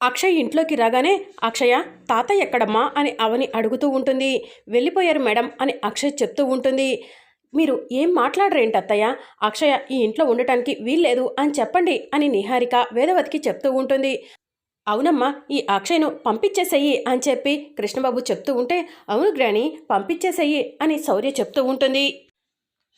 అక్షయ్ ఇంట్లోకి రాగానే అక్షయ తాత ఎక్కడమ్మా? అని అవని అడుగుతూ ఉంటుంది. వెళ్ళిపోయారు మేడం అని అక్షయ్ చెప్తూ ఉంటుంది. మీరు ఏం మాట్లాడరేంటి అత్తయ్య? అక్షయ ఈ ఇంట్లో ఉండటానికి వీల్లేదు అని చెప్పండి అని నిహారిక వేదవతికి చెప్తూ ఉంటుంది. అవునమ్మా ఈ అక్షయ్ను పంపించేసేయి అని చెప్పి కృష్ణబాబు చెప్తూ ఉంటే అవును గ్రాని పంపించేసేయి అని శౌర్య చెప్తూ ఉంటుంది.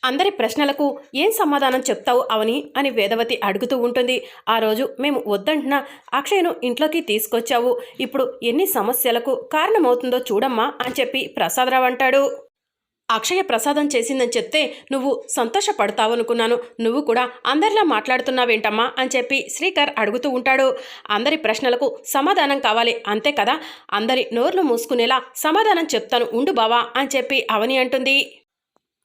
అందరి ప్రశ్నలకు ఏం సమాధానం చెప్తావు అవని అని వేదవతి అడుగుతూ ఉంటుంది. ఆ రోజు మేము వద్దంటున్నా అక్షయ్ను ఇంట్లోకి తీసుకొచ్చావు. ఇప్పుడు ఎన్ని సమస్యలకు కారణమవుతుందో చూడమ్మా అని చెప్పి ప్రసాదరావు అంటాడు. అక్షయ ప్రసాదం చేసిందని చెప్తే నువ్వు సంతోషపడతావనుకున్నాను. నువ్వు కూడా అందరిలా మాట్లాడుతున్నావేంటమ్మా అని చెప్పి శ్రీకర్ అడుగుతూ ఉంటాడు. అందరి ప్రశ్నలకు సమాధానం కావాలి అంతే కదా? అందరి నోర్లు మూసుకునేలా సమాధానం చెప్తాను ఉండు బావా అని చెప్పి అవని అంటుంది.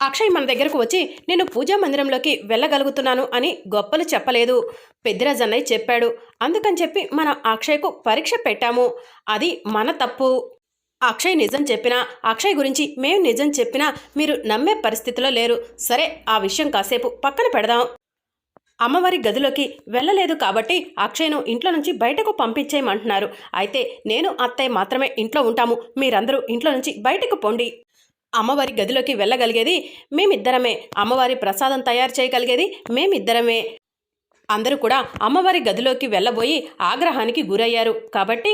అక్షయ్ మన దగ్గరకు వచ్చి నేను పూజా మందిరంలోకి వెళ్ళగలుగుతున్నాను అని గొప్పలు చెప్పలేదు. పెద్దిరాజ్ అన్నయ్య చెప్పాడు. అందుకని చెప్పి మనం అక్షయ్కు పరీక్ష పెట్టాము. అది మన తప్పు. అక్షయ్ నిజం చెప్పినా అక్షయ్ గురించి మేము నిజం చెప్పినా మీరు నమ్మే పరిస్థితిలో లేరు. సరే ఆ విషయం కాసేపు పక్కన పెడదాం. అమ్మవారి గదిలోకి వెళ్ళలేదు కాబట్టి అక్షయ్ను ఇంట్లో నుంచి బయటకు పంపించేయమంటున్నారు. అయితే నేను అత్తయ్య మాత్రమే ఇంట్లో ఉంటాము. మీరందరూ ఇంట్లో నుంచి బయటకు పొండి. అమ్మవారి గదిలోకి వెళ్ళగలిగేది మేమిద్దరమే. అమ్మవారి ప్రసాదం తయారు చేయగలిగేది మేమిద్దరమే. అందరూ కూడా అమ్మవారి గదిలోకి వెళ్ళబోయి ఆగ్రహానికి గురయ్యారు. కాబట్టి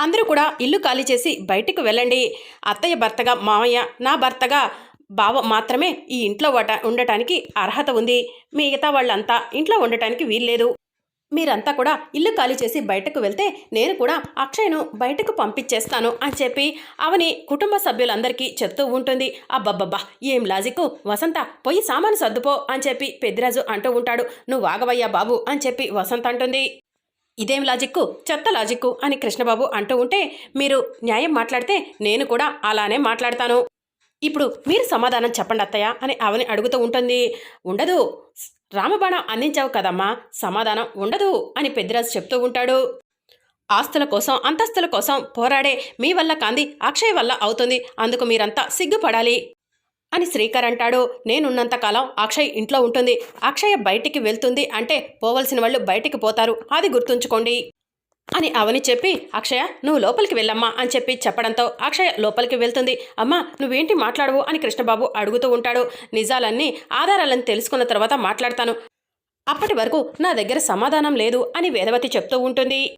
అందరూ కూడా ఇల్లు ఖాళీ చేసి బయటికి వెళ్ళండి. అత్తయ్య భర్తగా మామయ్య నా భర్తగా బావ మాత్రమే ఈ ఇంట్లో ఉండటానికి అర్హత ఉంది. మిగతా వాళ్ళంతా ఇంట్లో ఉండటానికి వీల్లేదు. మీరంతా కూడా ఇల్లు ఖాళీ చేసి బయటకు వెళ్తే నేను కూడా అక్షయ్ను బయటకు పంపించేస్తాను అని చెప్పి అవని కుటుంబ సభ్యులందరికీ చెప్తూ ఉంటుంది. అబ్బబ్బబ్బా ఏం లాజిక్కు వసంత పొయ్యి సామాను సర్దుపో అని చెప్పి పెద్దిరాజు అంటూ ఉంటాడు. నువ్వు ఆగవయ్యా బాబు అని చెప్పి వసంత అంటుంది. ఇదేం లాజిక్కు? చెత్త లాజిక్కు అని కృష్ణబాబు అంటూ ఉంటే మీరు న్యాయం మాట్లాడితే నేను కూడా అలానే మాట్లాడతాను. ఇప్పుడు మీరు సమాధానం చెప్పండి అత్తయ్య అని అవని అడుగుతూ ఉంటుంది. ఉండదు. రామబాణం అందించావు కదమ్మా సమాధానం ఉండదు అని పెద్దిరాజు చెప్తూ ఉంటాడు. ఆస్తుల కోసం అంతస్తుల కోసం పోరాడే మీ వల్ల కాంది అక్షయ్ వల్ల అవుతుంది అందుకు మీరంతా సిగ్గుపడాలి అని శ్రీకర్ అంటాడు. నేనున్నంతకాలం అక్షయ్ ఇంట్లో ఉంటుంది అక్షయ బయటికి వెళ్తుంది అంటే పోవలసిన వాళ్ళు బయటికి పోతారు అది గుర్తుంచుకోండి. అని అవని చెప్పి అక్షయ నువ్వు లోపలికి వెళ్ళమ్మా అని చెప్పి చెప్పడంతో అక్షయ లోపలికి వెళ్తుంది. అమ్మా నువ్వేంటి మాట్లాడవు? అని కృష్ణబాబు అడుగుతూ ఉంటాడు. నిజాలన్నీ ఆధారాలను తెలుసుకున్న తర్వాత మాట్లాడతాను. అప్పటి వరకు నా దగ్గర సమాధానం లేదు అని వేదవతి చెప్తూ ఉంటుంది.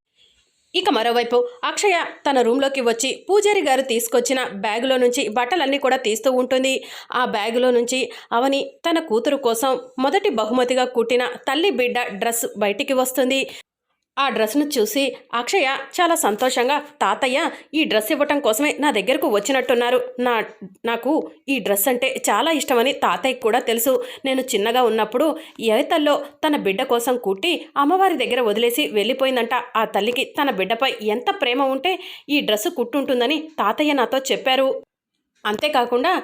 ఇక మరోవైపు అక్షయ తన రూమ్లోకి వచ్చి పూజారి గారు తీసుకొచ్చిన బ్యాగులో నుంచి బట్టలన్నీ కూడా తీస్తూ ఉంటుంది. ఆ బ్యాగులో నుంచి అవని తన కూతురు కోసం మొదటి బహుమతిగా కుట్టిన తల్లి బిడ్డ డ్రెస్ బయటికి వస్తుంది. ఆ డ్రెస్ను చూసి అక్షయ చాలా సంతోషంగా తాతయ్య ఈ డ్రెస్ ఇవ్వటం కోసమే నా దగ్గరకు వచ్చినట్టున్నారు. నా నాకు ఈ డ్రెస్ అంటే చాలా ఇష్టమని తాతయ్యకి కూడా తెలుసు. నేను చిన్నగా ఉన్నప్పుడు ఏతల్లో తన బిడ్డ కోసం కుట్టి అమ్మవారి దగ్గర వదిలేసి వెళ్ళిపోయిందంట. ఆ తల్లికి తన బిడ్డపై ఎంత ప్రేమ ఉంటే ఈ డ్రెస్సు కుట్టుంటుందని తాతయ్య నాతో చెప్పారు. అంతేకాకుండా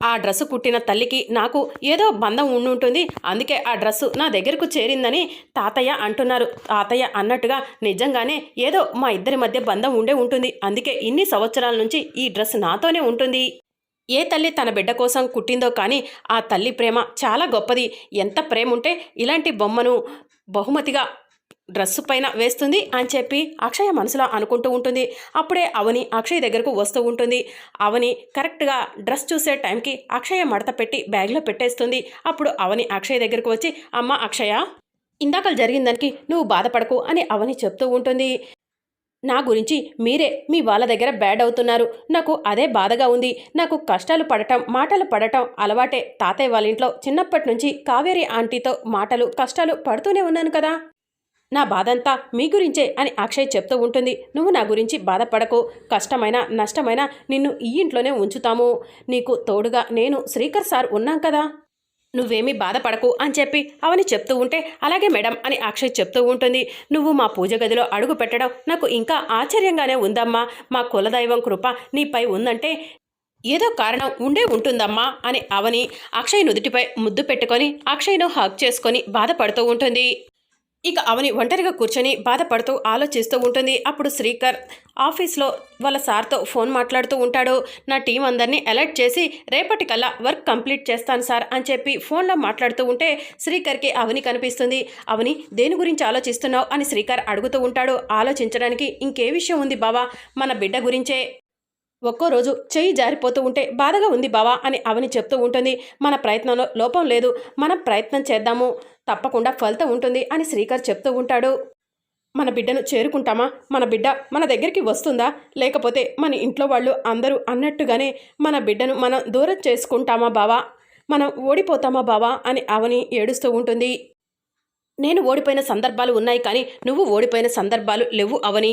ఆ డ్రెస్సు కుట్టిన తల్లికి నాకు ఏదో బంధం ఉండుంటుంది. అందుకే ఆ డ్రెస్సు నా దగ్గరకు చేరిందని తాతయ్య అంటున్నారు. తాతయ్య అన్నట్టుగా నిజంగానే ఏదో మా ఇద్దరి మధ్య బంధం ఉండే ఉంటుంది. అందుకే ఇన్ని సంవత్సరాల నుంచి ఈ డ్రెస్ నాతోనే ఉంటుంది. ఏ తల్లి తన బిడ్డ కోసం కుట్టిందో కానీ ఆ తల్లి ప్రేమ చాలా గొప్పది. ఎంత ప్రేమ ఉంటే ఇలాంటి బొమ్మను బహుమతిగా డ్రెస్సు పైన వేస్తుంది అని చెప్పి అక్షయ మనసులో అనుకుంటూ ఉంటుంది. అప్పుడే అవని అక్షయ్ దగ్గరకు వస్తూ ఉంటుంది. అవని కరెక్ట్గా డ్రెస్ చూసే టైంకి అక్షయ మడత పెట్టి బ్యాగ్లో పెట్టేస్తుంది. అప్పుడు అవని అక్షయ్ దగ్గరకు వచ్చి అమ్మ అక్షయ ఇందాకలు జరిగిన దానికి నువ్వు బాధపడకు అని అవని చెప్తూ ఉంటుంది. నా గురించి మీరే మీ వాళ్ళ దగ్గర బ్యాడ్ అవుతున్నారు. నాకు అదే బాధగా ఉంది. నాకు కష్టాలు పడటం మాటలు పడటం అలవాటే. తాతయ్య వాళ్ళ ఇంట్లో చిన్నప్పటి నుంచి కావేరి ఆంటీతో మాటలు కష్టాలు పడుతూనే ఉన్నాను కదా. నా బాధంతా మీ గురించే అని అక్షయ్ చెప్తూ ఉంటుంది. నువ్వు నా గురించి బాధపడకు. కష్టమైన నష్టమైన నిన్ను ఈ ఇంట్లోనే ఉంచుతాము. నీకు తోడుగా నేను శ్రీకర్ సార్ ఉన్నాం కదా. నువ్వేమీ బాధపడకు అని చెప్పి అవని చెప్తూ ఉంటే అలాగే మేడం అని అక్షయ్ చెప్తూ ఉంటుంది. నువ్వు మా పూజ గదిలో అడుగు పెట్టడం నాకు ఇంకా ఆశ్చర్యంగానే ఉందమ్మా. మా కులదైవం కృప నీపై ఉందంటే ఏదో కారణం ఉండే ఉంటుందమ్మా అని అవని అక్షయ్ నుదుటిపై ముద్దు పెట్టుకొని అక్షయ్ను హక్ చేసుకొని బాధపడుతూ ఉంటుంది. ఇక అవని ఒంటరిగా కూర్చొని బాధపడుతూ ఆలోచిస్తూ ఉంటుంది. అప్పుడు శ్రీకర్ ఆఫీస్లో వాళ్ళ సార్తో ఫోన్ మాట్లాడుతూ ఉంటాడు. నా టీం అందరినీ అలర్ట్ చేసి రేపటికల్లా వర్క్ కంప్లీట్ చేస్తాను సార్ అని చెప్పి ఫోన్లో మాట్లాడుతూ ఉంటే శ్రీకర్కి అవని కనిపిస్తుంది. అవని దేని గురించి ఆలోచిస్తున్నావు? అని శ్రీకర్ అడుగుతూ ఉంటాడు. ఆలోచించడానికి ఇంకే విషయం ఉంది బావా మన బిడ్డ గురించే. ఒక్కో రోజు చెయ్యి జారిపోతూ ఉంటే బాధగా ఉంది బావా అని అవని చెప్తూ ఉంటుంది. మన ప్రయత్నంలో లోపం లేదు. మనం ప్రయత్నం చేద్దాము. తప్పకుండా ఫలితం ఉంటుంది అని శ్రీకర్ చెప్తూ ఉంటాడు. మన బిడ్డను చేరుకుంటామా? మన బిడ్డ మన దగ్గరికి వస్తుందా? లేకపోతే మన ఇంట్లో వాళ్ళు అందరూ అన్నట్టుగానే మన బిడ్డను మనం దూరం చేసుకుంటామా బావా? మనం ఓడిపోతామా బావా? అని అవని ఏడుస్తూ ఉంటుంది. నేను ఓడిపోయిన సందర్భాలు ఉన్నాయి కానీ నువ్వు ఓడిపోయిన సందర్భాలు లేవు అవని.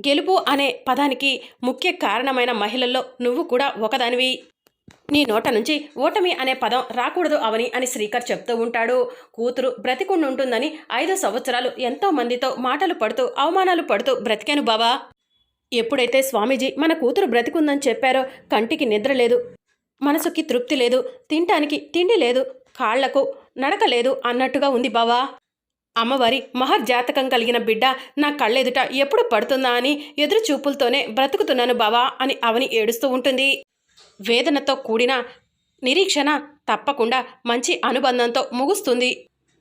గెలుపు అనే పదానికి ముఖ్య కారణమైన మహిళల్లో నువ్వు కూడా ఒకదానివి. నీ నోట నుంచి ఓటమి అనే పదం రాకూడదు అవని అని శ్రీకర్ చెప్తూ ఉంటాడు. కూతురు బ్రతికుండుంటుందని ఐదు సంవత్సరాలు ఎంతో మందితో మాటలు పడుతూ అవమానాలు పడుతూ బ్రతికాను బావా. ఎప్పుడైతే స్వామీజీ మన కూతురు బ్రతికుందని చెప్పారో కంటికి నిద్ర లేదు మనసుకి తృప్తి లేదు తినటానికి తిండి లేదు కాళ్ళకు నడక లేదు అన్నట్టుగా ఉంది బావా. అమ్మవారి మహర్జాతకం కలిగిన బిడ్డ నా కళ్ళెదుట ఎప్పుడు పడుతుందా అని ఎదురు చూపులతోనే బ్రతుకుతున్నాను బావా అని అవని ఏడుస్తూ ఉంటుంది. వేదనతో కూడిన నిరీక్షణ తప్పకుండా మంచి అనుబంధంతో ముగుస్తుంది.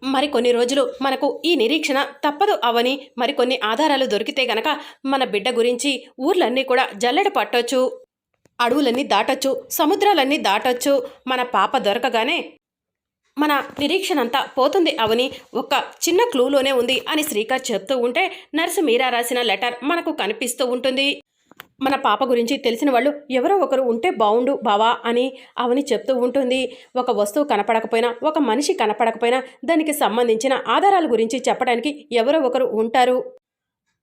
మరికొన్ని రోజులు మనకు ఈ నిరీక్షణ తప్పదు అవని మరికొన్ని ఆధారాలు దొరికితే గనక మన బిడ్డ గురించి ఊర్లన్నీ కూడా జల్లెడ పట్టొచ్చు. అడవులన్నీ దాటొచ్చు సముద్రాలన్నీ దాటొచ్చు మన పాప దొరకగానే మన నిరీక్షణ అంతా పోతుంది అవని ఒక చిన్న క్లూలోనే ఉంది అని శ్రీకర్ చెప్తూ ఉంటే నర్సు మీరా రాసిన లెటర్ మనకు కనిపిస్తూ ఉంటుంది. మన పాప గురించి తెలిసిన వాళ్ళు ఎవరో ఒకరు ఉంటే బావుండు బావా అని అవని చెప్తూ ఉంటుంది. ఒక వస్తువు కనపడకపోయినా ఒక మనిషి కనపడకపోయినా దానికి సంబంధించిన ఆధారాల గురించి చెప్పడానికి ఎవరో ఒకరు ఉంటారు.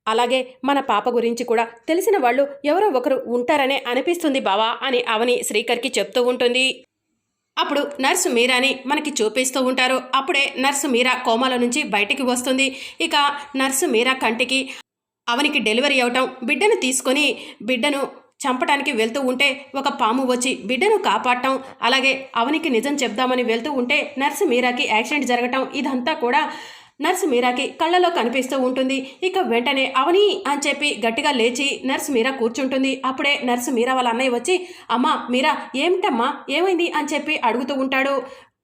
అలాగే మన పాప గురించి కూడా తెలిసిన వాళ్ళు ఎవరో ఒకరు ఉంటారనే అనిపిస్తుంది బావా అని అవని శ్రీకర్కి చెప్తూ ఉంటుంది. అప్పుడు నర్సు మీరాని మనకి చూపిస్తూ ఉంటారు. అప్పుడే నర్సు మీరా కోమాలో నుంచి బయటికి వస్తుంది. ఇక నర్సు మీరా కంటికి అవనికి డెలివరీ అవటం బిడ్డను తీసుకొని బిడ్డను చంపడానికి వెళ్తూ ఉంటే ఒక పాము వచ్చి బిడ్డను కాపాడటం అలాగే అవనికి నిజం చెప్దామని వెళ్తూ ఉంటే నర్సు మీరాకి యాక్సిడెంట్ జరగటం ఇదంతా కూడా నర్సు మీరాకి కళ్ళలో కనిపిస్తూ ఉంటుంది. ఇక వెంటనే అవని అని చెప్పి గట్టిగా లేచి నర్సు మీరా కూర్చుంటుంది. అప్పుడే నర్సు మీరా వాళ్ళ అన్నయ్య వచ్చి అమ్మా మీరా ఏమిటమ్మా ఏమైంది? అని చెప్పి అడుగుతూ ఉంటాడు.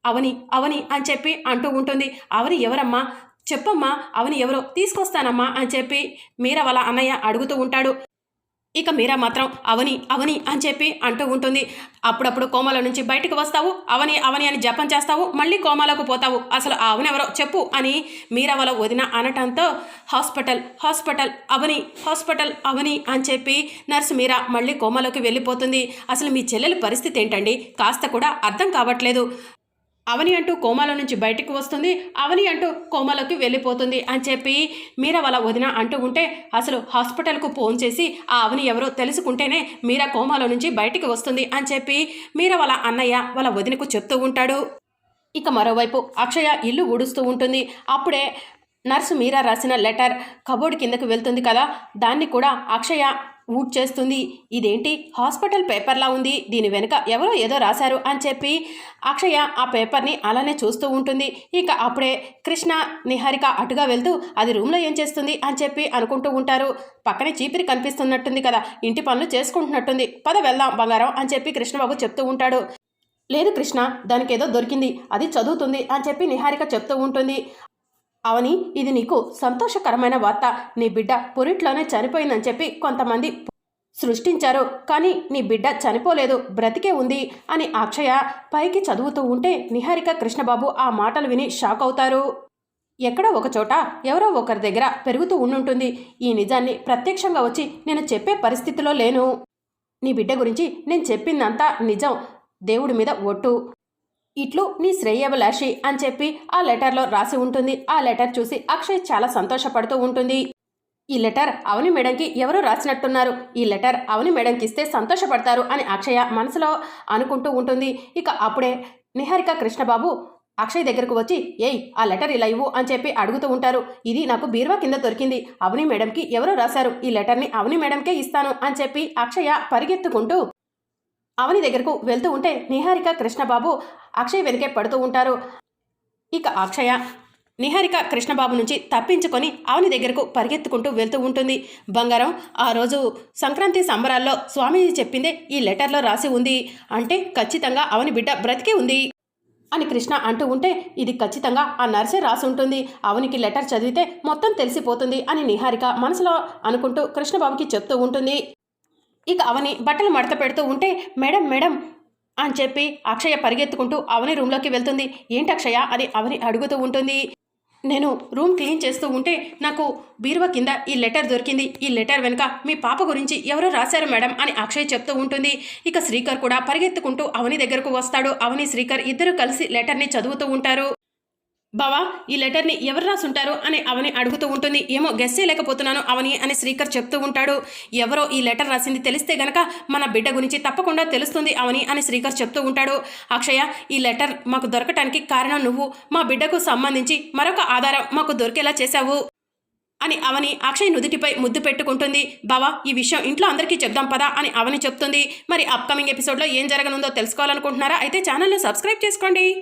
అవని అవని అని చెప్పి అంటూ ఉంటుంది. అవని ఎవరమ్మా? చెప్పమ్మా అవని ఎవరో తీసుకొస్తానమ్మా అని చెప్పి మీరా వాళ్ళ అన్నయ్య అడుగుతూ ఉంటాడు. ఇక మీరా మాత్రం అవని అవని అని చెప్పి అంటూ ఉంటుంది. అప్పుడప్పుడు కోమల నుంచి బయటకు వస్తావు అవని అవని అని జపం చేస్తావు మళ్ళీ కోమాలకు పోతావు. అసలు ఆ అవని ఎవరో చెప్పు అని మీరా వాళ్ళ వదిన అనటంతో హాస్పిటల్ హాస్పిటల్ అవని హాస్పిటల్ అవని అని చెప్పి నర్సు మీరా మళ్ళీ కోమాలోకి వెళ్ళిపోతుంది. అసలు మీ చెల్లెలి పరిస్థితి ఏంటండి? కాస్త కూడా అర్థం కావట్లేదు. అవని అంటూ కోమాలో నుంచి బయటికి వస్తుంది అవని అంటూ కోమాలోకి వెళ్ళిపోతుంది అని చెప్పి మీరా వాళ్ళ వదిన అంటూ ఉంటే అసలు హాస్పిటల్కు ఫోన్ చేసి ఆ అవని ఎవరో తెలుసుకుంటేనే మీరా కోమాలో నుంచి బయటికి వస్తుంది అని చెప్పి మీరా వాళ్ళ అన్నయ్య వాళ్ళ వదినకు చెప్తూ ఉంటాడు. ఇక మరోవైపు అక్షయ ఇల్లు ఊడుస్తూ ఉంటుంది. అప్పుడే నర్సు మీరా రాసిన లెటర్ కబోర్డ్ కిందకు వెళ్తుంది కదా దాన్ని కూడా అక్షయ ఊట్ చేస్తుంది. ఇదేంటి? హాస్పిటల్ పేపర్లా ఉంది. దీని వెనుక ఎవరో ఏదో రాశారు అని చెప్పి అక్షయ ఆ పేపర్ని అలానే చూస్తూ ఉంటుంది. ఇక అప్పుడే కృష్ణ నిహారిక అటుగా వెళ్తూ అది రూమ్లో ఏం చేస్తుంది అని చెప్పి అనుకుంటూ ఉంటారు. పక్కనే చీపిరి కనిపిస్తున్నట్టుంది కదా. ఇంటి పనులు చేసుకుంటున్నట్టుంది. పద వెళ్దాం బంగారం అని చెప్పి కృష్ణబాబు చెప్తూ ఉంటాడు. లేదు కృష్ణ దానికి ఏదో దొరికింది. అది చదువుతుంది అని చెప్పి నిహారిక చెప్తూ ఉంటుంది. అవని ఇది నీకు సంతోషకరమైన వార్త. నీ బిడ్డ పురిట్లోనే చనిపోయిందని చెప్పి కొంతమంది సృష్టించారు. కానీ నీ బిడ్డ చనిపోలేదు బ్రతికే ఉంది అని అక్షయ పైకి చదువుతూ ఉంటే నిహారిక కృష్ణబాబు ఆ మాటలు విని షాక్ అవుతారు. ఎక్కడో ఒక చోట ఎవరో ఒకరి దగ్గర పెరుగుతూ ఉండుంటుంది. ఈ నిజాన్ని ప్రత్యక్షంగా వచ్చి నేను చెప్పే పరిస్థితిలో లేను. నీ బిడ్డ గురించి నేను చెప్పిందంతా నిజం. దేవుడి మీద ఒట్టు. ఇట్లు నీ శ్రేయభిలాషి అని చెప్పి ఆ లెటర్లో రాసి ఉంటుంది. ఆ లెటర్ చూసి అక్షయ్ చాలా సంతోషపడుతూ ఉంటుంది. ఈ లెటర్ అవని మేడంకి ఎవరు రాసినట్టున్నారు. ఈ లెటర్ అవని మేడంకి ఇస్తే సంతోషపడతారు అని అక్షయ మనసులో అనుకుంటూ ఉంటుంది. ఇక అప్పుడే నిహారిక కృష్ణబాబు అక్షయ్ దగ్గరకు వచ్చి ఏయ్ ఆ లెటర్ ఇలా ఇవ్వు అని చెప్పి అడుగుతూ ఉంటారు. ఇది నాకు బీరువా కింద దొరికింది. అవని మేడంకి ఎవరో రాశారు. ఈ లెటర్ని అవని మేడంకే ఇస్తాను అని చెప్పి అక్షయ పరిగెత్తుకుంటూ అవని దగ్గరకు వెళ్తూ ఉంటే నిహారిక కృష్ణబాబు అక్షయ్ వెనకే పడుతూ ఉంటారు. ఇక అక్షయ నిహారిక కృష్ణబాబు నుంచి తప్పించుకొని అవని దగ్గరకు పరిగెత్తుకుంటూ వెళ్తూ ఉంటుంది. బంగారం ఆ రోజు సంక్రాంతి సంబరాల్లో స్వామీజీ చెప్పిందే ఈ లెటర్లో రాసి ఉంది. అంటే ఖచ్చితంగా అవని బిడ్డ బ్రతికి ఉంది. అని కృష్ణ అంటూ ఉంటే ఇది ఖచ్చితంగా ఆ నర్సే రాసి ఉంటుంది. అవనికి లెటర్ చదివితే మొత్తం తెలిసిపోతుంది అని నిహారిక మనసులో అనుకుంటూ కృష్ణబాబుకి చెప్తూ ఉంటుంది. ఇక అవని బట్టలు మడత పెడుతూ ఉంటే మేడం మేడం అని చెప్పి అక్షయ పరిగెత్తుకుంటూ అవని రూమ్లోకి వెళ్తుంది. ఏంటి అక్షయ? అని అవని అడుగుతూ ఉంటుంది. నేను రూమ్ క్లీన్ చేస్తూ ఉంటే నాకు బీరువా కింద ఈ లెటర్ దొరికింది. ఈ లెటర్ వెనుక మీ పాప గురించి ఎవరో రాశారు మేడం? అని అక్షయ్ చెప్తూ ఉంటుంది. ఇక శ్రీకర్ కూడా పరిగెత్తుకుంటూ అవని దగ్గరకు వస్తాడు. అవని శ్రీకర్ ఇద్దరు కలిసి లెటర్ని చదువుతూ ఉంటారు. బావా ఈ లెటర్ని ఎవరు రాసుంటారు అని అవని అడుగుతూ ఉంటుంది. ఏమో గెస్ చేయలేకపోతున్నాను అవని అని శ్రీకర్ చెప్తూ ఉంటాడు. ఎవరో ఈ లెటర్ రాసింది తెలిస్తే గనక మన బిడ్డ గురించి తప్పకుండా తెలుస్తుంది అవని అని శ్రీకర్ చెప్తూ ఉంటాడు. అక్షయ ఈ లెటర్ మాకు దొరకటానికి కారణం నువ్వు. మా బిడ్డకు సంబంధించి మరొక ఆధారం మాకు దొరికేలా చేశావు అని అవని అక్షయ్ నుదుటిపై ముద్దు పెట్టుకుంటుంది. బావా ఈ విషయం ఇంట్లో అందరికీ చెప్దాం పదా అని అవని చెప్తుంది. మరి అప్కమింగ్ ఎపిసోడ్లో ఏం జరగనుందో తెలుసుకోవాలనుకుంటున్నారా? అయితే ఛానల్ని సబ్స్క్రైబ్ చేసుకోండి.